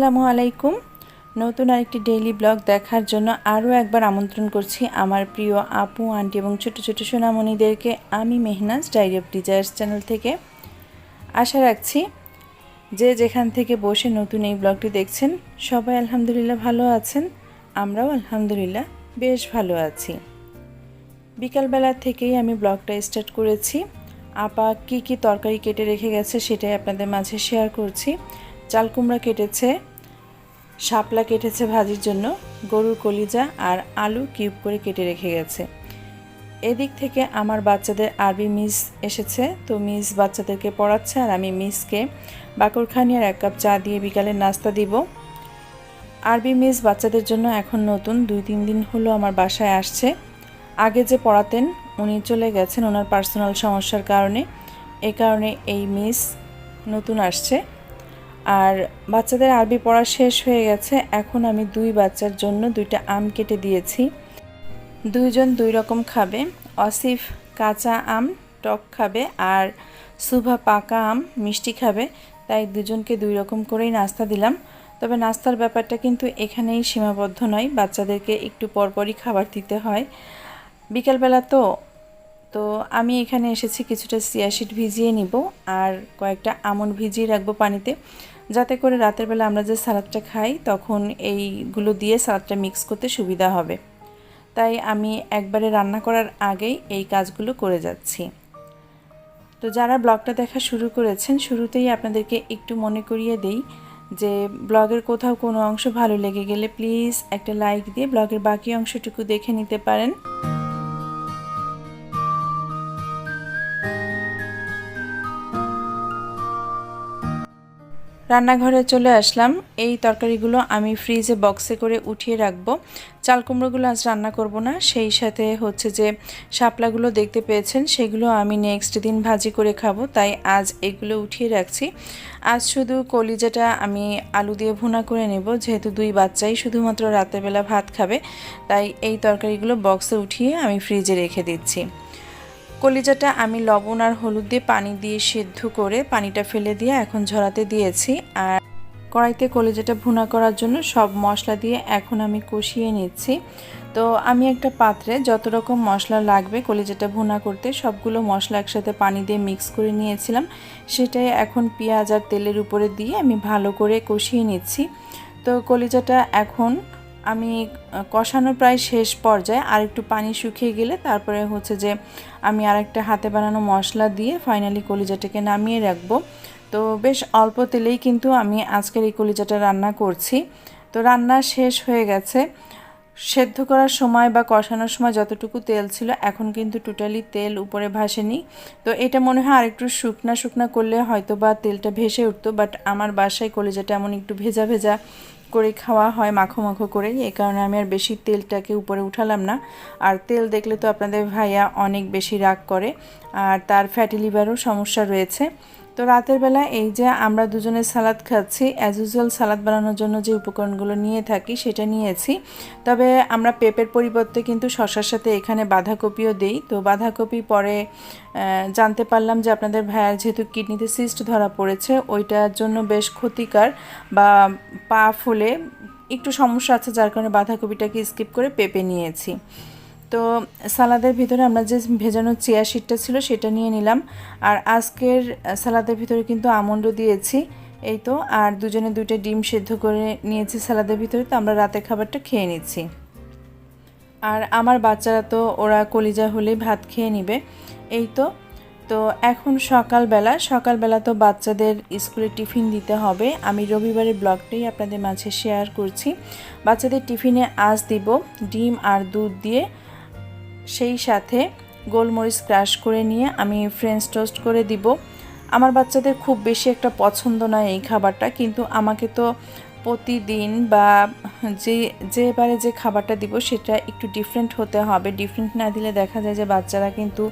আসসালামু আলাইকুম। নতুন আরেকটি ডেইলি ব্লগ দেখার জন্য আরও একবার আমন্ত্রণ করছি আমার প্রিয় আপু, আন্টি এবং ছোট ছোট সোনামণিদেরকে, আমি Mehnaz diary of desires channel থেকে। আশা রাখছি যে যেখান থেকে বসে নতুন এই ব্লগটি দেখছেন, সবাই আলহামদুলিল্লাহ ভালো আছেন, আমরাও আলহামদুলিল্লাহ বেশ ভালো আছি। বিকালবেলা থেকেই আমি ব্লগটা স্টার্ট করেছি। আপা কি কি তরকারি কেটে রেখে গেছে সেটাই আপনাদের মাঝে শেয়ার করছি। চাল কুমড়া কেটেছে শাপলা কেটেছে ভাজির জন্য, গরুর কলিজা আর আলু কিউব করে কেটে রেখে গেছে। এদিক থেকে আমার বাচ্চাদের আরবি মিস এসেছে, তো মিস বাচ্চাদেরকে পড়াচ্ছে আর আমি মিসকে বাকরখানি আর এক কাপ চা দিয়ে বিকালে নাস্তা দিব। আরবি মিস বাচ্চাদের জন্য এখন নতুন দুই তিন দিন হলো আমার বাসায় আসছে। আগে যে পড়াতেন, উনি চলে গেছেন ওনার পার্সোনাল সমস্যার কারণে। এই কারণে এই মিস নতুন আসছে। আর বাচ্চাদের আরবি পড়া শেষ হয়ে গেছে। এখন আমি দুই বাচ্চার জন্য দুইটা আম কেটে দিয়েছি। দুইজন দুই রকম খাবে। অসিফ কাঁচা আম, টক খাবে আর সুভা পাকা আম, মিষ্টি খাবে। তাই দুজনকে দুই রকম করেই নাস্তা দিলাম। তবে নাস্তার ব্যাপারটা কিন্তু এখানেই সীমাবদ্ধ নয়। বাচ্চাদেরকে একটু পরপরই খাবার দিতে হয়। বিকালবেলা তো তো আমি এখানে এসেছি কিছুটা সিয়াশিট ভিজিয়ে নিব আর কয়েকটা আমন ভিজিয়ে রাখব পানিতে। যাতে করে রাতের বেলা আমরা যে সালাদটা খাই, তখন এইগুলো দিয়ে সালাদটা মিক্স করতে সুবিধা হবে। তাই আমি একবারে রান্না করার আগেই এই কাজগুলো করে যাচ্ছি। তো যারা ব্লগটা দেখা শুরু করেছেন, শুরুতেই আপনাদেরকে একটু মনে করিয়ে দেই যে ব্লগের কোথাও কোনো অংশ ভালো লেগে গেলে প্লিজ একটা লাইক দিয়ে ব্লগের বাকি অংশটুকু দেখে নিতে পারেন। রান্নাঘরে চলে আসলাম। এই তরকারিগুলো আমি ফ্রিজে বক্সে করে উঠিয়ে রাখব। চাল কুমড়োগুলো আজ রান্না করব না। সেই সাথে হচ্ছে যে শাপলাগুলো দেখতে পেয়েছেন, সেগুলো আমি নেক্সট দিন ভাজি করে খাব। তাই আজ এগুলো উঠিয়ে রাখছি। আজ শুধু কলিজাটা আমি আলু দিয়ে ভুনা করে নেব। যেহেতু দুই বাচ্চাই শুধুমাত্র রাতেরবেলা ভাত খাবে, তাই এই তরকারিগুলো বক্সে উঠিয়ে আমি ফ্রিজে রেখে দিচ্ছি। কলিজাটা আমি লবণ আর হলুদ দিয়ে পানি দিয়ে সেদ্ধ করে পানিটা ফেলে দিয়ে এখন ঝরাতে দিয়েছি। আর কড়াইতে কলিজাটা ভুনা করার জন্য সব মশলা দিয়ে এখন আমি কষিয়ে নিচ্ছি। তো আমি একটা পাত্রে যত রকম মশলা লাগবে কলিজাটা ভুনা করতে সবগুলো মশলা একসাথে পানি দিয়ে মিক্স করে নিয়েছিলাম। সেটাই এখন পেঁয়াজ আর তেলের উপরে দিয়ে আমি ভালো করে কষিয়ে নিচ্ছি। তো কলিজাটা এখন আমি কষানো প্রায় শেষ পর্যায়ে আর একটু পানি শুকিয়ে গেলে তারপরে হচ্ছে যে আমি আরেকটা হাতে বানানো মশলা দিয়ে ফাইনালি কলিজাটাকে নামিয়ে রাখব। তো বেশ অল্প তেলেই কিন্তু আমি আজকের এই কলিজাটা রান্না করছি। তো রান্না শেষ হয়ে গেছে। সেদ্ধ করার সময় বা কষানোর সময় যতটুকু তেল ছিল এখন কিন্তু টোটালি তেল উপরে ভাসেনি। তো এটা মনে হয় আরেকটু শুকনা শুকনা করলে হয়তো বা তেলটা ভেসে উঠতো বাট আমার বাসায় কলিজাটা এমন একটু ভেজা ভেজা করে খাওয়া হয় মাখো মাখো করে এই কারণে আমি আর বেশি তেলটাকে উপরে উঠালাম না। আর তেল দেখলে তো আপনাদের ভাইয়া অনেক বেশি রাগ করে। আর তার ফ্যাটি লিভারও সমস্যা রয়েছে। তো রাতের বেলা এই যে আমরা দুজনে সালাদ খাচ্ছি অ্যাজ ইউজুয়াল সালাদ বানানোর জন্য যে উপকরণগুলো নিয়ে থাকি সেটা নিয়েছি। তবে আমরা পেঁপের পরিবর্তে কিন্তু শশার সাথে এখানে বাঁধাকপিও দেই। তো বাঁধাকপি পরে জানতে পারলাম যে আপনাদের ভাইয়ার যেহেতু কিডনিতে সিস্ট ধরা পড়েছে, ওইটার জন্য বেশ ক্ষতিকার বা পা ফুলে একটু সমস্যা আছে, যার কারণে বাঁধাকপিটাকে স্কিপ করে পেঁপে নিয়েছি। তো সালাদের ভিতরে আমরা যে ভেজানো চিয়া শিটটা ছিল সেটা নিয়ে নিলাম। আর আজকের সালাদের ভিতরে কিন্তু আমন্ড দিয়েছি। এই তো, আর দুজনে দুইটা ডিম সেদ্ধ করে নিয়েছি সালাদের ভিতরে। তো আমরা রাতের খাবারটা খেয়ে নিচ্ছি। আর আমার বাচ্চারা তো, ওরা কলিজা হলেই ভাত খেয়ে নিবে। এই তো তো এখন সকালবেলা সকালবেলা তো বাচ্চাদের স্কুলে টিফিন দিতে হবে। আমি রবিবারের ব্লগটাই আপনাদের মাঝে শেয়ার করছি। বাচ্চাদের টিফিনে আজ দিব, ডিম আর দুধ দিয়ে। সেই সাথে গোলমরিচ ক্রাশ করে নিয়ে আমি ফ্রেঞ্চ টোস্ট করে দিব। আমার বাচ্চাদের খুব বেশি একটা পছন্দ নয় এই খাবারটা, কিন্তু আমাকে তো প্রতিদিন বা যে যেবারে যে খাবারটা দিব সেটা একটু ডিফারেন্ট হতে হবে। ডিফারেন্ট না দিলে দেখা যায় যে বাচ্চারা কিন্তু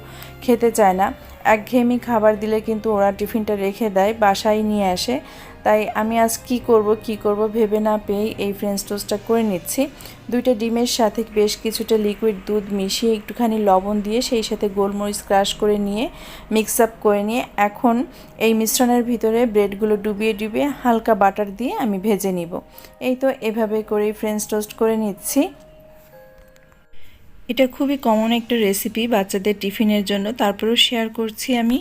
খেতে চায় না। একঘেয়েমি খাবার দিলে কিন্তু ওরা টিফিনটা রেখে দেয়, বাসায় নিয়ে আসে। তাই আমি আজ কি করব কি করব ভেবে না পেয়েই এই ফ্রেঞ্চ টোস্টটা করে নিচ্ছি। দুইটা ডিমের সাথে বেশ কিছুটা লিকুইড দুধ মিশিয়ে একটুখানি লবণ দিয়ে সেই সাথে গোলমরিচ ক্রাশ করে নিয়ে মিক্স আপ করে নিয়ে এখন এই মিশ্রণের ভিতরে ব্রেডগুলো ডুবিয়ে ডুবিয়ে হালকা বাটার দিয়ে আমি ভেজে নিব। এই তো এভাবে করেই ফ্রেঞ্চ টোস্ট করে নিচ্ছি। এটা খুবই কমন একটা রেসিপি বাচ্চাদের টিফিনের জন্য, তারপরেও শেয়ার করছি আমি।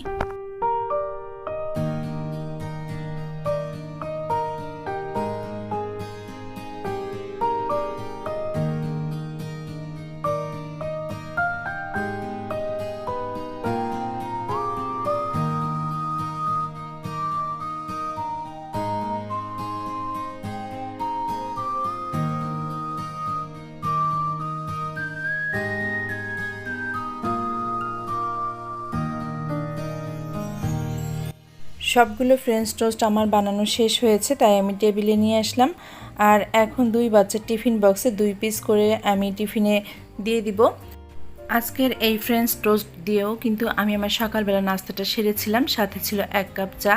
সবগুলো ফ্রেঞ্চ টোস্ট আমার বানানো শেষ হয়েছে, তাই আমি টেবিলে নিয়ে আসলাম। আর এখন দুই বাচ্চার টিফিন বক্সে দুই পিস করে আমি টিফিনে দিয়ে দিব। আজকের এই ফ্রেঞ্চ টোস্ট দিয়েও কিন্তু আমি আমার সকালবেলা নাস্তাটা সেরেছিলাম। সাথে ছিল এক কাপ চা।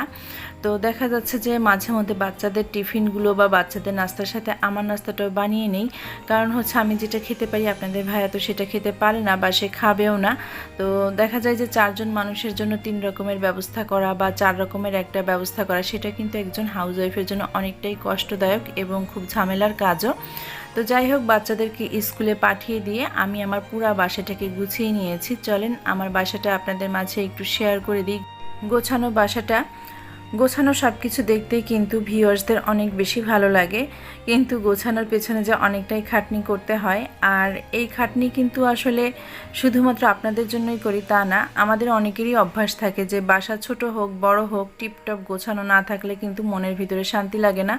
তো দেখা যাচ্ছে যে মাঝে মধ্যে বাচ্চাদের টিফিনগুলো বা বাচ্চাদের নাস্তার সাথে আমার নাস্তাটাও বানিয়ে নেই। কারণ হচ্ছে আমি যেটা খেতে পারি আপনাদের ভাইয়া তো সেটা খেতে পারে না বা সে খাবেও না। তো দেখা যায় যে চারজন মানুষের জন্য তিন রকমের ব্যবস্থা করা বা চার রকমের একটা ব্যবস্থা করা, সেটা কিন্তু একজন হাউস ওয়াইফের জন্য অনেকটাই কষ্টদায়ক এবং খুব ঝামেলার কাজও। তো যাই হোক, বাচ্চাদেরকে স্কুলে পাঠিয়ে দিয়ে আমি আমার পুরা বাসাটাকে গুছিয়ে নিয়েছি। চলেন, আমার বাসাটা আপনাদের মাঝে একটু শেয়ার করে দিই। গোছানো বাসাটা গোছানো সব কিছু দেখতেই কিন্তু ভিউয়ার্সদের অনেক বেশি ভালো লাগে। কিন্তু গোছানোর পেছনে যে অনেকটাই খাটনি করতে হয়, আর এই খাটনি কিন্তু আসলে শুধুমাত্র আপনাদের জন্যই করি তা না, আমাদের অনেকেরই অভ্যাস থাকে যে বাসা ছোট হোক, বড় হোক, টিপটপ গোছানো না থাকলে কিন্তু মনের ভিতরে শান্তি লাগে না।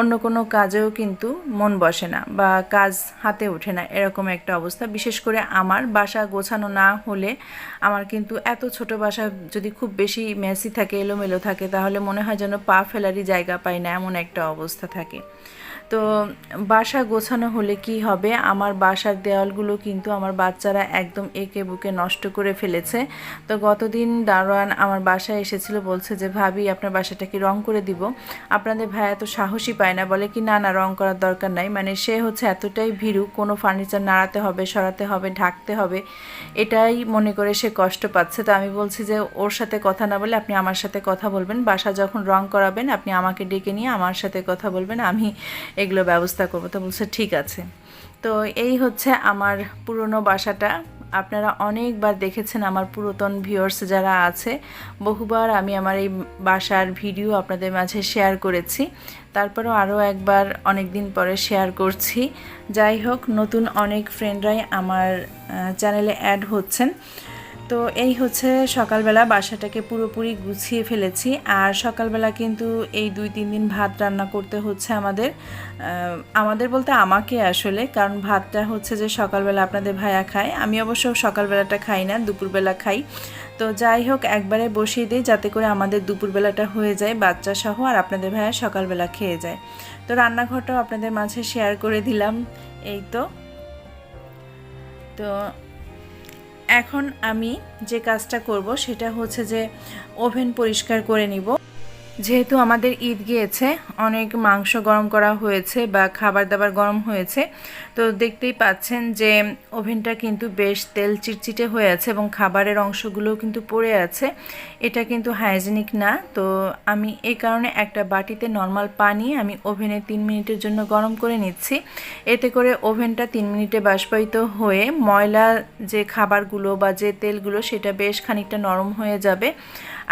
অন্য কোনো কাজেও কিন্তু মন বসে না বা কাজ হাতে ওঠে না, এরকম একটা অবস্থা। বিশেষ করে আমার বাসা গোছানো না হলে আমার কিন্তু এত ছোট বাসা যদি খুব বেশি মেসি থাকে, এলোমেলো থাকে, তাহলে মনে হয় যেন পা ফেলারই জায়গা পায় না এমন একটা অবস্থা থাকে। তো বাসা গোছানো হলে কি হবে? আমার বাসার দেওয়ালগুলো কিন্তু আমার বাচ্চারা একদম একে বুকে নষ্ট করে ফেলেছে। তো গতদিন দারোয়ান আমার বাসায় এসেছিল, বলছে যে, ভাবি, আপনার বাসাটা কি রং করে দিব। আপনাদের ভাই এত সাহসী পায় না। বলে কি, না না, রং করার দরকার নাই। মানে সে হচ্ছে এতটাই ভীরু, কোনো ফার্নিচার নাড়াতে হবে, সরাতে হবে, ঢাকতে হবে, এটাই মনে করে সে কষ্ট পাচ্ছে। তো আমি বলছি যে, ওর সাথে কথা না বলে আপনি আমার সাথে কথা বলবেন। বাসা যখন রং করাবেন, আপনি আমাকে ডেকে নিয়ে আমার সাথে কথা বলবেন। আমি এগুলো ব্যবস্থা করব। তো বলছে, ঠিক আছে। তো এই হচ্ছে আমার পুরনো বাসাটা। আপনারা অনেকবার দেখেছেন আমার পুরাতন ভিউয়ার্স যারা আছে, বহুবার আমি আমার এই বাসার ভিডিও আপনাদের মাঝে শেয়ার করেছি। তারপরেও আরও একবার অনেক দিন পরে শেয়ার করছি। যাই হোক, নতুন অনেক ফ্রেন্ডরাই আমার চ্যানেলে অ্যাড হচ্ছেন। তো এই হচ্ছে সকালবেলা বাসাটাকে পুরোপুরি গুছিয়ে ফেলেছি। আর সকালবেলা কিন্তু এই দুই, তিন দিন ভাত রান্না করতে হচ্ছে আমাদের। আমাদের বলতে আমাকে আসলে, কারণ ভাতটা হচ্ছে যে সকালবেলা আপনাদের ভাইয়া খায়। আমি অবশ্য সকালবেলাটা খাই না, দুপুরবেলা খাই। তো যাই হোক, একবারে বসিয়ে দিই যাতে করে আমাদের দুপুরবেলাটা হয়ে যায়, বাচ্চা সহ আর আপনাদের ভাইয়া সকালবেলা খেয়ে যায়। তো রান্নাঘরটাও আপনাদের মাঝে শেয়ার করে দিলাম। এই তো। তো এখন আমি যে কাজটা করব সেটা হচ্ছে যে ওভেন পরিষ্কার করে নিব। যেহেতু আমাদের ঈদ গিয়েছে, অনেক মাংস গরম করা হয়েছে বা খাবার দাবার গরম হয়েছে, তো দেখতেই পাচ্ছেন যে ওভেনটা কিন্তু বেশ তেল চিটচিটে হয়ে আছে এবং খাবারের অংশগুলোও কিন্তু পড়ে আছে। এটা কিন্তু হাইজেনিক না, তো আমি এই কারণে একটা বাটিতে নর্মাল পানি আমি ওভেনে তিন মিনিটের জন্য গরম করে নিচ্ছি। এতে করে ওভেনটা তিন মিনিটে বাষ্পায়িত হয়ে ময়লা যে খাবারগুলো বা যে তেলগুলো, সেটা বেশ খানিকটা নরম হয়ে যাবে।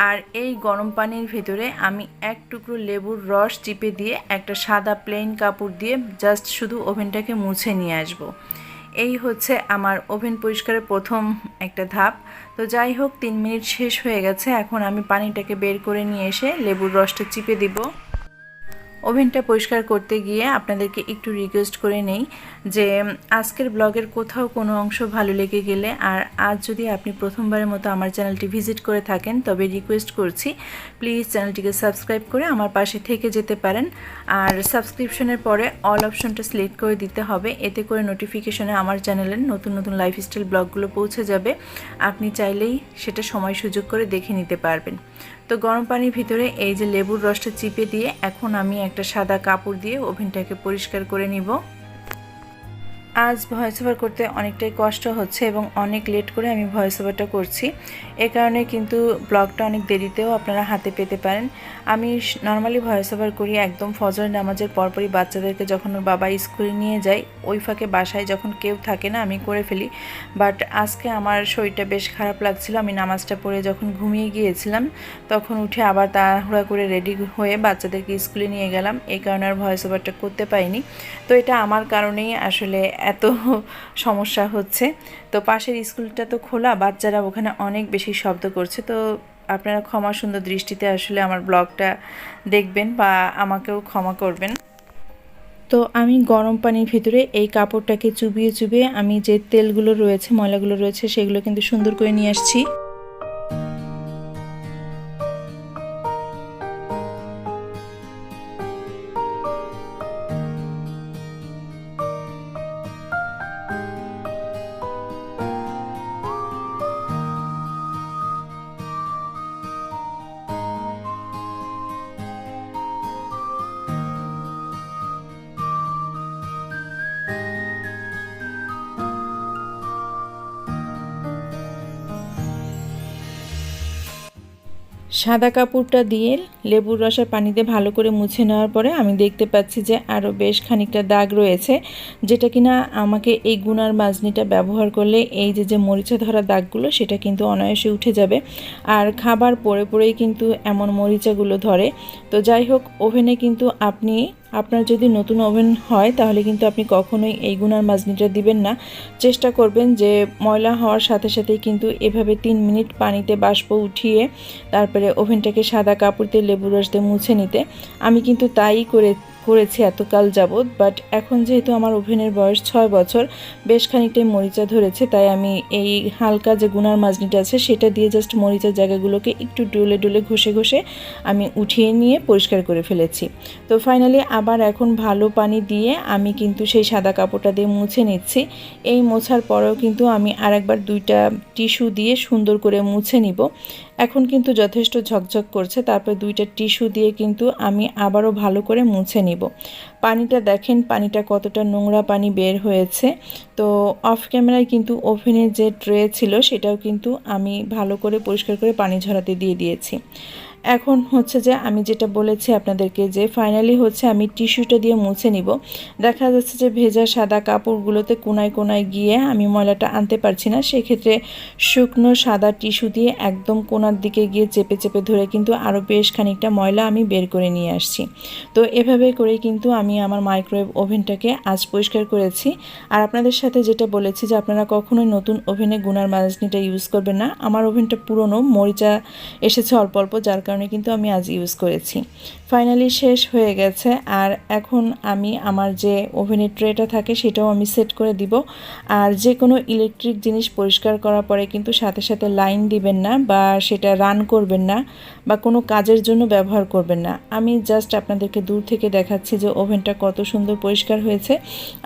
আর এই গরম পানির ভেতরে আমি এক টুকরো লেবুর রস চিপে দিয়ে একটা সাদা প্লেন কাপড় দিয়ে জাস্ট শুধু ওভেনটাকে মুছে নিয়ে আসব। এই হচ্ছে আমার ওভেন পরিষ্কারের প্রথম একটা ধাপ। তো যাই হোক, তিন মিনিট শেষ হয়ে গেছে। এখন আমি পানিটাকে বের করে নিয়ে এসে লেবুর রসটা চিপে দিব। ওভেনটা পরিষ্কার করতে গিয়ে আপনাদেরকে একটু রিকোয়েস্ট করে নেই যে, আজকের ব্লগের কোথাও কোনো অংশ ভালো লেগে গেলে আর আজ যদি আপনি প্রথমবারের মতো আমার চ্যানেলটি ভিজিট করে থাকেন, তবে রিকোয়েস্ট করছি প্লিজ চ্যানেলটিকে সাবস্ক্রাইব করে আমার পাশে থেকে যেতে পারেন। আর সাবস্ক্রিপশনের পরে অল অপশনটা সিলেক্ট করে দিতে হবে, এতে করে নোটিফিকেশনে আমার চ্যানেলের নতুন নতুন লাইফস্টাইল ব্লগগুলো পৌঁছে যাবে। আপনি চাইলেই সেটা সময় সুযোগ করে দেখে নিতে পারবেন। তো গরম পানির ভিতরে এই যে লেবুর রসটা চিপে দিয়ে এখন আমি একটা সাদা কাপড় দিয়ে ওভেনটাকে পরিষ্কার করে নিব। আজ ভয়েস ওভার করতে অনেকটাই কষ্ট হচ্ছে এবং অনেক লেট করে আমি ভয়েস ওভারটা করছি। এ কারণে কিন্তু ব্লগটা অনেক দেরিতেও আপনারা হাতে পেতে পারেন। আমি নর্মালি ভয়েস ওভার করি একদম ফজর নামাজের পরপরই বাচ্চাদেরকে যখন ওর বাবা স্কুলে নিয়ে যায়, ওই ফাঁকে বাসায় যখন কেউ থাকে না, আমি করে ফেলি। বাট আজকে আমার শরীরটা বেশ খারাপ লাগছিল, আমি নামাজটা পড়ে যখন ঘুমিয়ে গিয়েছিলাম, তখন উঠে আবার তাড়াহুড়া করে রেডি হয়ে বাচ্চাদেরকে স্কুলে নিয়ে গেলাম। এই কারণে আর ভয়েস ওভারটা করতে পারিনি। তো এটা আমার কারণেই আসলে এত সমস্যা হচ্ছে। তো পাশের স্কুলটা তো খোলা, বাচ্চারা ওখানে অনেক বেশি শব্দ করছে। তো আপনারা ক্ষমা সুন্দর দৃষ্টিতে আসলে আমার ব্লগটা দেখবেন বা আমাকেও ক্ষমা করবেন। তো আমি গরম পানির ভিতরে এই কাপড়টাকে চুবিয়ে চুবিয়ে আমি যে তেলগুলো রয়েছে, ময়লাগুলো রয়েছে, সেগুলো কিন্তু সুন্দর করে নিয়ে আসছি। সাদা কাপড়টা দিয়ে লেবুর রসের পানিতে ভালো করে মুছে নেওয়ার পরে আমি দেখতে পাচ্ছি যে আরও বেশ খানিকটা দাগ রয়েছে, যেটা কিনা আমাকে এই গুনার মাজনিটা ব্যবহার করলে এই যে যে মরিচা ধরা দাগগুলো, সেটা কিন্তু অনায়াসে উঠে যাবে। আর খাবার পরে পরেই কিন্তু এমন মরিচাগুলো ধরে। তো যাই হোক, ওভেনে কিন্তু আপনি আপনার যদি নতুন ওভেন হয়, তাহলে কিন্তু আপনি কখনোই এই গুনার মাজনিটা দিবেন না। চেষ্টা করবেন যে ময়লা হওয়ার সাথে সাথে কিন্তু এভাবে তিন মিনিট পানিতে বাষ্প উঠিয়ে তারপরে ওভেনটাকে সাদা কাপড় দিয়ে লেবু রস দিয়ে মুছে নিতে। আমি কিন্তু তাই করে করেছি এতকাল যাবৎ বাট এখন যেহেতু আমার ওভেনের বয়স ছয় বছর, বেশ খানিকটাই মরিচা ধরেছে, তাই আমি এই হালকা যে গুনার মাজনিটা আছে, সেটা দিয়ে জাস্ট মরিচার জায়গাগুলোকে একটু ডুলে ডুলে ঘষে ঘষে আমি উঠিয়ে নিয়ে পরিষ্কার করে ফেলেছি। তো ফাইনালি আবার এখন ভালো পানি দিয়ে আমি কিন্তু সেই সাদা কাপড়টা দিয়ে মুছে নিচ্ছি। এই মোছার পরেও কিন্তু আমি আরেকবার দুইটা টিস্যু দিয়ে সুন্দর করে মুছে নিব। এখন কিন্তু যথেষ্ট ঝকঝক করছে, তারপর দুইটা টিস্যু দিয়ে কিন্তু আমি আবারও ভালো করে মুছে নিব। পানিটা দেখেন, পানিটা কতটা নোংরা পানি বের হয়েছে। তো অফ ক্যামেরায় কিন্তু ওভেনের যে ট্রে ছিল, সেটাও কিন্তু আমি ভালো করে পরিষ্কার করে পানি ঝরাতে দিয়ে দিয়েছি। এখন হচ্ছে যে আমি যেটা বলেছি আপনাদেরকে যে ফাইনালি হচ্ছে আমি টিস্যুটা দিয়ে মুছে নিব। দেখা যাচ্ছে যে ভেজা সাদা কাপড়গুলোতে কোনায় কোনায় গিয়ে আমি ময়লাটা আনতে পারছি না। সেক্ষেত্রে শুকনো সাদা টিস্যু দিয়ে একদম কোনার দিকে গিয়ে চেপে চেপে ধরে কিন্তু আরও বেশ খানিকটা ময়লা আমি বের করে নিয়ে আসছি। তো এভাবে করে কিন্তু আমি আমার মাইক্রোওয়েভ ওভেনটাকে আজ পরিষ্কার করেছি। আর আপনাদের সাথে যেটা বলেছি যে আপনারা কখনোই নতুন ওভেনে গুনার মাজনিটা ইউজ করবেন না। আমার ওভেনটা পুরনো, মরিচা এসেছে অল্প অল্প, যার কারণে কিন্তু আমি আজ ইউজ করেছি। ফাইনালি শেষ হয়ে গেছে আর এখন আমি আমার যে ওভেনের ট্রেটা থাকে সেটাও আমি সেট করে দিব। আর যে কোনো ইলেকট্রিক জিনিস পরিষ্কার করার পরে কিন্তু সাথে সাথে লাইন দিবেন না বা সেটা রান করবেন না বা কোনো কাজের জন্য ব্যবহার করবেন না। আমি জাস্ট আপনাদেরকে দূর থেকে দেখাচ্ছি যে ওভেনটা কত সুন্দর পরিষ্কার হয়েছে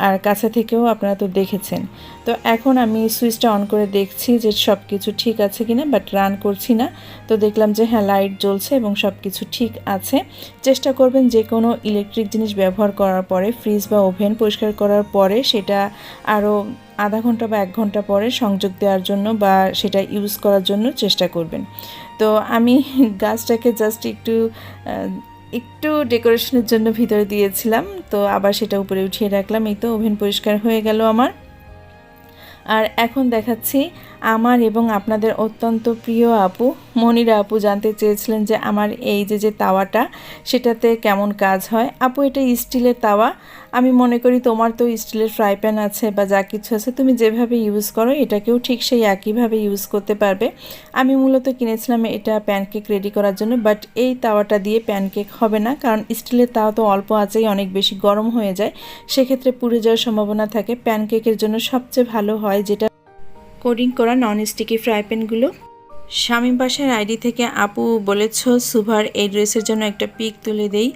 আর কাছে থেকেও আপনারা তো দেখেছেন। তো এখন আমি সুইচটা অন করে দেখছি যে সব কিছু ঠিক আছে কিনা বাট রান করছি না। তো দেখলাম যে হ্যাঁ লাইট জ্বলছে এবং সব কিছু ঠিক আছে। চেষ্টা করবেন যে কোনো ইলেকট্রিক জিনিস ব্যবহার করার পরে ফ্রিজ বা ওভেন পরিষ্কার করার পরে সেটা আরও আধা ঘণ্টা বা এক ঘণ্টা পরে সংযোগ দেওয়ার জন্য বা সেটা ইউজ করার জন্য চেষ্টা করবেন। তো আমি গাছটাকে জাস্ট একটু একটু ডেকোরেশনের জন্য ভিতরে দিয়েছিলাম। তো আবার সেটা উপরে উঠিয়ে রাখলাম। এই তো ওভেন পরিষ্কার হয়ে গেল আমার। আর এখন দেখাচ্ছি আমার এবং আপনাদের অত্যন্ত প্রিয় আপু। মনিরা আপু জানতে চেয়েছিলেন যে আমার এই যে যে তাওয়াটা, সেটাতে কেমন কাজ হয়। আপু, এটা স্টিলের তাওয়া। আমি মনে করি তোমার তো স্টিলের ফ্রাই প্যান আছে বা যা কিছু আছে, তুমি যেভাবে ইউজ করো, এটাকেও ঠিক সেই একইভাবে ইউজ করতে পারবে। আমি মূলত কিনেছিলাম এটা প্যানকেক রেডি করার জন্য বাট এই তাওয়াটা দিয়ে প্যানকেক হবে না, কারণ স্টিলের তাওয়া তো অল্প আছেই অনেক বেশি গরম হয়ে যায়। সেক্ষেত্রে পুড়ে যাওয়ার সম্ভাবনা থাকে। প্যানকেকের জন্য সবচেয়ে ভালো হয় যেটা কোডিং করা নন স্টিকি ফ্রাই প্যানগুলো স্বামী বাসার আইডি থেকে আপু বলেছ, সুভার, এই ড্রেসের জন্য একটা পিক তুলে দেই।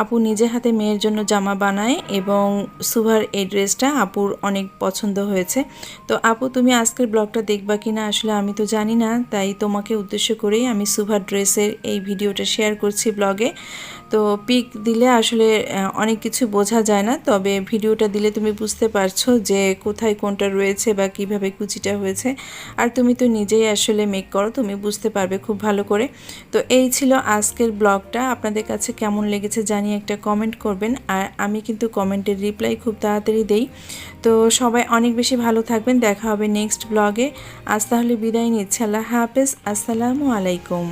আপু নিজে হাতে মেয়ের জন্য জামা বানায় এবং সুভার এই ড্রেসটা আপুর অনেক পছন্দ হয়েছে। তো আপু, তুমি আজকের ব্লগটা দেখবা কি না আসলে আমি তো জানি না, তাই তোমাকে উদ্দেশ্য করেই আমি সুভার ড্রেসের এই ভিডিওটা শেয়ার করছি ব্লগে। তো পিক দিলে আসলে অনেক কিছু বোঝা যায় না, তবে ভিডিওটা দিলে তুমি বুঝতে পারছ যে কোথায় কোনটা রয়েছে বা কীভাবে কুচিটা হয়েছে। আর তুমি তো নিজেই আসলে মেক করো, তুমি বুঝতে পারবে খুব ভালো করে। তো এই ছিল আজকের ব্লগটা, আপনাদের কাছে কেমন লেগেছে জানিয়ে একটা কমেন্ট করবেন। আর আমি কিন্তু কমেন্টের রিপ্লাই খুব তাড়াতাড়ি দেই। তো সবাই অনেক বেশি ভালো থাকবেন। দেখা হবে নেক্সট ব্লগে আজ তাহলে বিদায় নিচ্ছে। আল্লাহ হাফেজ। আসসালামু আলাইকুম।